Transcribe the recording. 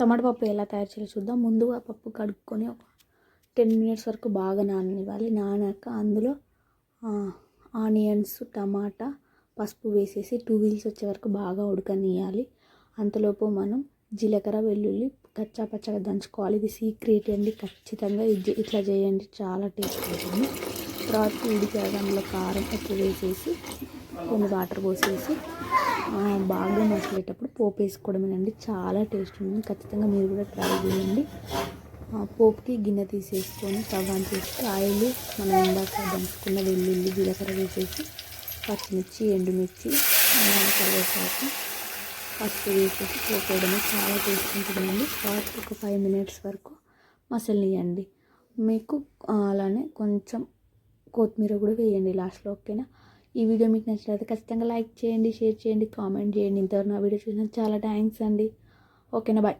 టమాటా పప్పు ఎలా తయారు చేయాలో చూద్దాం. ముందుగా పప్పు కడుక్కొని ఒక టెన్ మినిట్స్ వరకు బాగా నాననివ్వాలి. నానాక అందులో ఆనియన్స్ టమాటా పసుపు వేసేసి టూ వీల్స్ వచ్చే వరకు బాగా ఉడకనియాలి అంతలోపు మనం జీలకర్ర వెల్లుల్లి కచ్చా పచ్చగా దంచుకోవాలి. ఇది సీక్రెట్ అండి ఖచ్చితంగా ఇది ఇట్లా చేయండి. చాలా టేస్ట్ ఉంటుంది. తర్వాత ఉడికాక కారం ఉప్పు వేసేసి కొన్ని వాటర్ పోసేసి బాగా మసిలేటప్పుడు పోపు వేసుకోవడమేనండి. చాలా టేస్ట్ ఉంది. ఖచ్చితంగా మీరు కూడా ట్రై చేయండి. పోపుకి గిన్నె తీసేసుకొని స్టవ్ ఆన్ చేసి ఆయిల్ మనం ఇందాక దంచుకున్న వెల్లుల్లి జీలకర్ర వేసేసి పచ్చిమిర్చి ఎండుమిర్చి కరివేపాకు పసుపు వేసేసి పోపేయడమే చాలా టేస్ట్ ఉంటుందండి. తర్వాత ఒక ఫైవ్ మినిట్స్ వరకు మసలనియండి మీకు అలానే కొంచెం కొత్తిమీర కూడా వేయండి లాస్ట్లో ఓకేనా? ఈ వీడియో మీకు నచ్చినట్లయితే ఖచ్చితంగా లైక్ చేయండి షేర్ చేయండి కామెంట్ చేయండి. ఇంతవరకు నా వీడియో చూసినందుకు చాలా థ్యాంక్స్ అండి. ఓకేనా బాయ్.